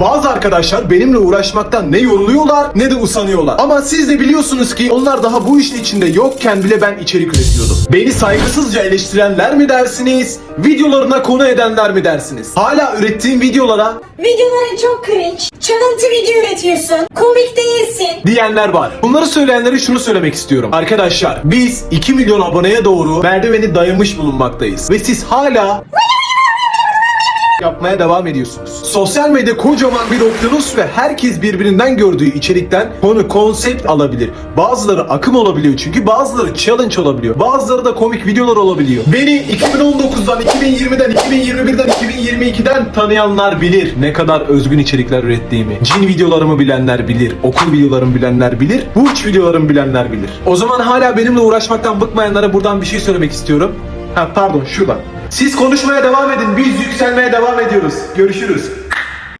Bazı arkadaşlar benimle uğraşmaktan ne yoruluyorlar ne de usanıyorlar. Ama siz de biliyorsunuz ki onlar daha bu işin içinde yokken bile ben içerik üretiyordum. Beni saygısızca eleştirenler mi dersiniz? Videolarına konu edenler mi dersiniz? Hala ürettiğim videolara Videoların çok cringe. Çalıntı video üretiyorsun. Komik değilsin. diyenler var. Bunları söyleyenlere şunu söylemek istiyorum. Arkadaşlar biz 2 milyon aboneye doğru merdiveni dayamış bulunmaktayız. Ve siz hala yapmaya devam ediyorsunuz. Sosyal medya kocaman bir okyanus ve herkes birbirinden gördüğü içerikten konu konsept alabilir. Bazıları akım olabiliyor çünkü bazıları challenge olabiliyor. Bazıları da komik videolar olabiliyor. Beni 2019'dan, 2020'den, 2021'den, 2022'den tanıyanlar bilir ne kadar özgün içerikler ürettiğimi. Cin videolarımı bilenler bilir, okul videolarımı bilenler bilir, burç videolarımı bilenler bilir. O zaman hala benimle uğraşmaktan bıkmayanlara buradan bir şey söylemek istiyorum. Ha pardon şuradan. Siz konuşmaya devam edin. Biz yükselmeye devam ediyoruz. Görüşürüz.